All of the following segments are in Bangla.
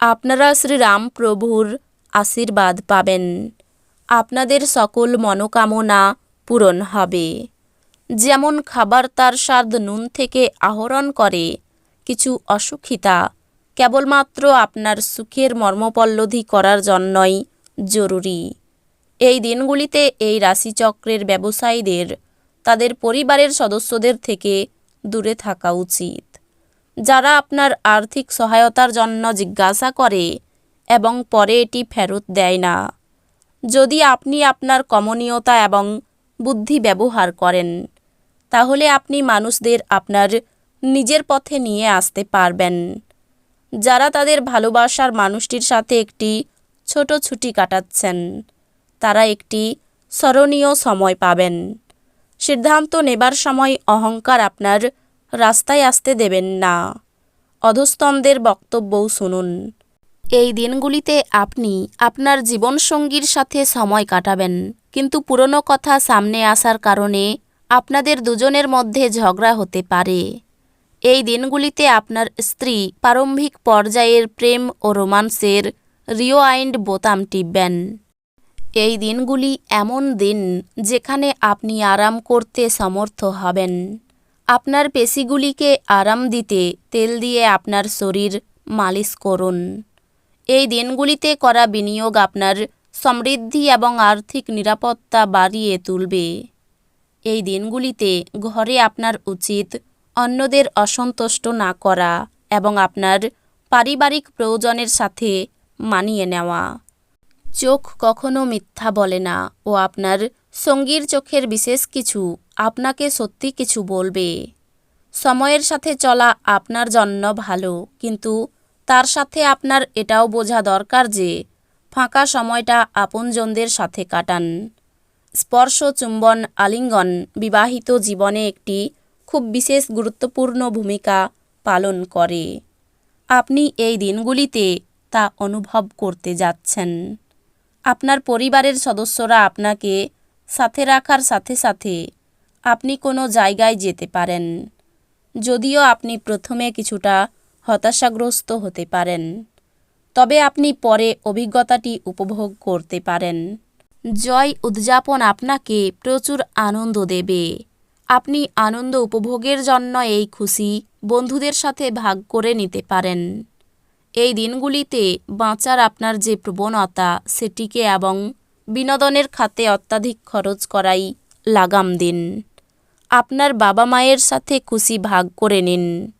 আপনারা শ্রীরামপ্রভুর আশীর্বাদ পাবেন। আপনাদের সকল মনোকামনা পূরণ হবে। যেমন খাবার তার স্বাদ নুন থেকে আহরণ করে, কিছু অসুখিতা কেবলমাত্র আপনার সুখের মর্মপল্লধি করার জন্যই জরুরি। এই দিনগুলিতে এই রাশিচক্রের ব্যবসায়ীদের, তাদের পরিবারের সদস্যদের থেকে দূরে থাকা উচিত। যারা আপনার আর্থিক সহায়তার জন্য জিজ্ঞাসা করে এবং পরে এটি ফেরত দেয় না। যদি আপনি আপনার কমনীয়তা এবং বুদ্ধি ব্যবহার করেন, তাহলে আপনি মানুষদের আপনার নিজের পথে নিয়ে আসতে পারবেন। যারা তাদের ভালোবাসার মানুষটির সাথে একটি ছোট ছুটি কাটাচ্ছেন, তারা একটি স্মরণীয় সময় পাবেন। সিদ্ধান্ত নেবার সময় অহংকার আপনার রাস্তায় আসতে দেবেন না। অধস্তনদের বক্তব্যও শুনুন। এই দিনগুলিতে আপনি আপনার জীবনসঙ্গীর সাথে সময় কাটাবেন। কিন্তু পুরনো কথা সামনে আসার কারণে আপনাদের দুজনের মধ্যে ঝগড়া হতে পারে। এই দিনগুলিতে আপনার স্ত্রী প্রারম্ভিক পর্যায়ের প্রেম ও রোমান্সের রিওয়াইন্ড বোতাম টিপবেন। এই দিনগুলি এমন দিন যেখানে আপনি আরাম করতে সমর্থ হবেন। আপনার পেশিগুলিকে আরাম দিতে তেল দিয়ে আপনার শরীর মালিশ করুন। এই দিনগুলিতে করা বিনিয়োগ আপনার সমৃদ্ধি এবং আর্থিক নিরাপত্তা বাড়িয়ে তুলবে। এই দিনগুলিতে ঘরে আপনার উচিত অন্যদের অসন্তুষ্ট না করা এবং আপনার পারিবারিক প্রয়োজনের সাথে মানিয়ে নেওয়া। চোখ কখনো মিথ্যা বলে না ও আপনার সঙ্গীর চোখের বিশেষ কিছু আপনাকে সত্যি কিছু বলবে। সময়ের সাথে চলা আপনার জন্য ভালো, কিন্তু তার সাথে আপনার এটাও বোঝা দরকার যে ফাঁকা সময়টা আপনজনদের সাথে কাটান। স্পর্শ চুম্বন আলিঙ্গন বিবাহিত জীবনে একটি খুব বিশেষ গুরুত্বপূর্ণ ভূমিকা পালন করে। আপনি এই দিনগুলিতে তা অনুভব করতে যাচ্ছেন। আপনার পরিবারের সদস্যরা আপনাকে সাথে রাখার সাথে সাথে আপনি কোনো জায়গায় যেতে পারেন, যদিও আপনি প্রথমে কিছুটা হতাশাগ্রস্ত হতে পারেন। তবে আপনি পরে অভিজ্ঞতাটি উপভোগ করতে পারেন। জয় উদযাপন আপনাকে প্রচুর আনন্দ দেবে। আপনি আনন্দ উপভোগের জন্য এই খুশি বন্ধুদের সাথে ভাগ করে নিতে পারেন। এই দিনগুলিতে বাঁচার আপনার যে প্রবণতা, সেটিকে এবং বিনোদনের খাতে অত্যাধিক খরচ করাই লাগাম দিন। আপনার বাবা মায়ের সাথে খুশি ভাগ করে নিন।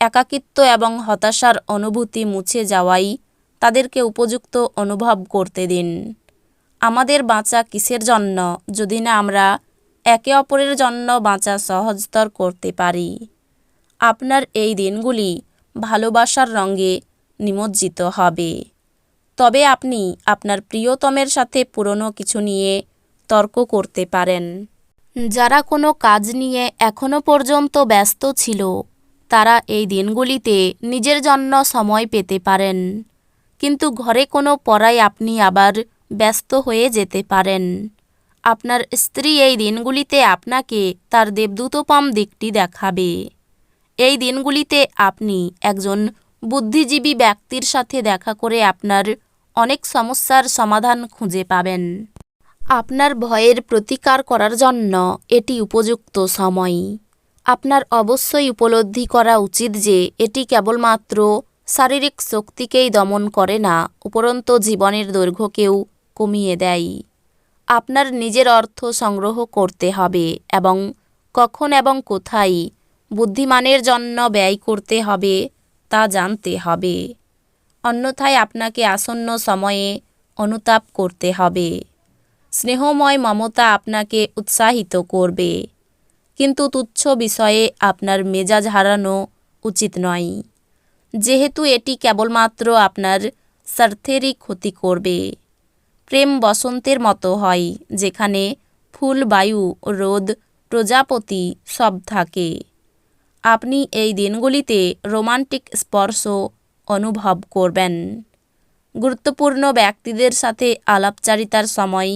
একাকিত্ব এবং হতাশার অনুভূতি মুছে যাওয়াই তাদেরকে উপযুক্ত অনুভব করতে দিন। আমাদের বাঁচা কিসের জন্য যদি না আমরা একে অপরের জন্য বাঁচা সহজতর করতে পারি? আপনার এই দিনগুলি ভালোবাসার রঙে নিমজ্জিত হবে। তবে আপনি আপনার প্রিয়তমের সাথে পুরনো কিছু নিয়ে তর্ক করতে পারেন। যারা কোনো কাজ নিয়ে এখনও পর্যন্ত ব্যস্ত ছিল, তারা এই দিনগুলিতে নিজের জন্য সময় পেতে পারেন। কিন্তু ঘরে কোনো পড়ায় আপনি আবার ব্যস্ত হয়ে যেতে পারেন। আপনার স্ত্রী এই দিনগুলিতে আপনাকে তার দেবদূতপম দিকটি দেখাবে। এই দিনগুলিতে আপনি একজন বুদ্ধিজীবী ব্যক্তির সাথে দেখা করে আপনার অনেক সমস্যার সমাধান খুঁজে পাবেন। আপনার ভয়ের প্রতিকার করার জন্য এটি উপযুক্ত সময়। আপনার অবশ্যই উপলব্ধি করা উচিত যে এটি কেবলমাত্র শারীরিক শক্তিকেই দমন করে না, উপরন্ত জীবনের দৈর্ঘ্যকেও কমিয়ে দেয়। আপনার নিজের অর্থ সংগ্রহ করতে হবে এবং কখন এবং কোথায় বুদ্ধিমানের জন্য ব্যয় করতে হবে তা জানতে হবে। অন্যথায় আপনাকে আসন্ন সময়ে অনুতাপ করতে হবে। স্নেহময় মমতা আপনাকে উৎসাহিত করবে। কিন্তু তুচ্ছ বিষয়ে আপনার মেজাজ হারানো উচিত নয়। যেহেতু এটি কেবলমাত্র আপনার স্বার্থেরই ক্ষতি করবে। প্রেম বসন্তের মতো হয়, যেখানে ফুল, বায়ু, রোদ, প্রজাপতি সব থাকে। আপনি এই দিনগুলিতে রোমান্টিক স্পর্শ অনুভব করবেন। গুরুত্বপূর্ণ ব্যক্তিদের সাথে আলাপচারিতার সময়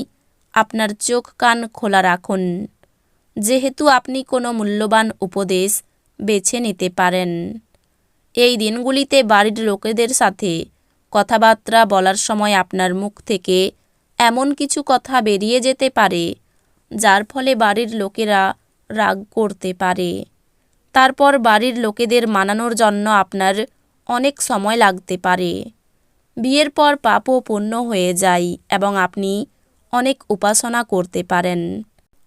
আপনার চোখ কান খোলা রাখুন। যেহেতু আপনি কোনো মূল্যবান উপদেশ বেছে নিতে পারেন। এই দিনগুলিতে বাড়ির লোকেদের সাথে কথাবার্তা বলার সময় আপনার মুখ থেকে এমন কিছু কথা বেরিয়ে যেতে পারে, যার ফলে বাড়ির লোকেরা রাগ করতে পারে। তারপর বাড়ির লোকেদের মানানোর জন্য আপনার অনেক সময় লাগতে পারে। বিয়ের পর পাপও পূর্ণ হয়ে যায় এবং আপনি অনেক উপাসনা করতে পারেন।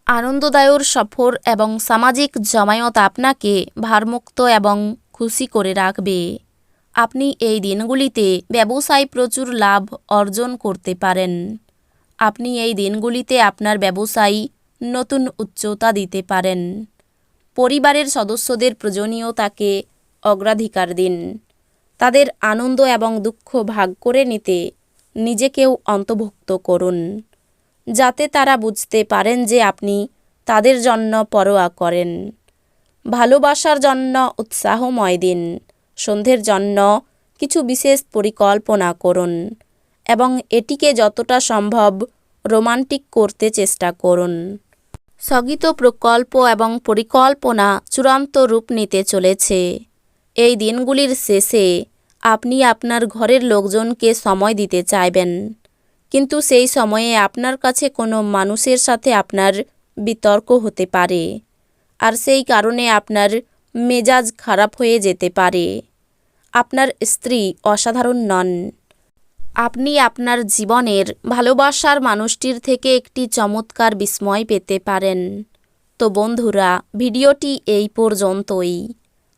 আনন্দদায়ক সফর এবং সামাজিক জমায়ত আপনাকে ভারমুক্ত এবং খুশি করে রাখবে। আপনি এই দিনগুলিতে ব্যবসায় প্রচুর লাভ অর্জন করতে পারেন। আপনি এই দিনগুলিতে আপনার ব্যবসায় নতুন উচ্চতা দিতে পারেন। পরিবারের সদস্যদের প্রয়োজনীয়তাকে অগ্রাধিকার দিন। তাদের আনন্দ এবং দুঃখ ভাগ করে নিতে নিজেকেও অন্তর্ভুক্ত করুন, যাতে তারা বুঝতে পারেন যে আপনি তাদের জন্য পরোয়া করেন। ভালোবাসার জন্য উৎসাহময় দিন, সন্ধ্যের জন্য কিছু বিশেষ পরিকল্পনা করুন এবং এটিকে যতটা সম্ভব রোমান্টিক করতে চেষ্টা করুন। স্থগিত প্রকল্প এবং পরিকল্পনা চূড়ান্ত রূপ নিতে চলেছে। এই দিনগুলির শেষে আপনি আপনার ঘরের লোকজনকে সময় দিতে চাইবেন। কিন্তু সেই সময়ে আপনার কাছে কোনো মানুষের সাথে আপনার বিতর্ক হতে পারে, আর সেই কারণে আপনার মেজাজ খারাপ হয়ে যেতে পারে। আপনার স্ত্রী অসাধারণ নন। আপনি আপনার জীবনের ভালোবাসার মানুষটির থেকে একটি চমৎকার বিস্ময় পেতে পারেন। তো বন্ধুরা, ভিডিওটি এই পর্যন্তই।